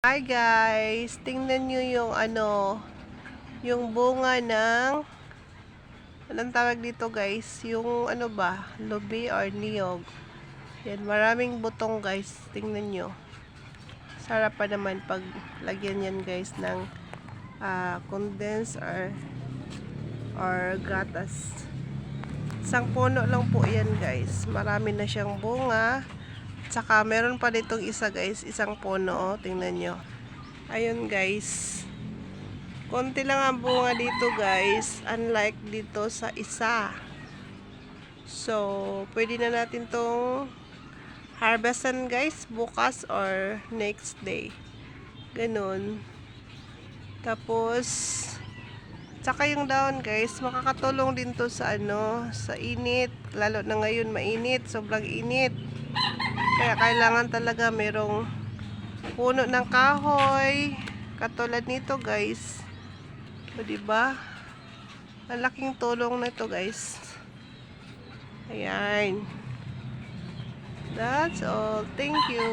Hi guys, tingnan nyo yung ano, yung bunga ng, anong tawag dito guys, yung ano ba, lubi or niyog. Yan, maraming butong guys, tingnan nyo. Sarap pa naman pag lagyan yan guys ng ah, condense or or gatas. Isang puno lang po yan guys. Marami na siyang bunga. Tsaka meron pa ditong isa guys, isang puno, oh, tingnan nyo. Ayun guys. Konti lang ang bunga dito guys, unlike dito sa isa. So, pwede na natin tong harvestan guys, bukas or next day. Ganun. Tapos, tsaka yung daon guys, makakatulong din to sa ano, sa init. Lalo na ngayon mainit, sobrang init. Kaya kailangan talaga merong puno ng kahoy. Katulad nito, guys. O, diba? Malaking tulong na ito, guys. Ayan. That's all. Thank you.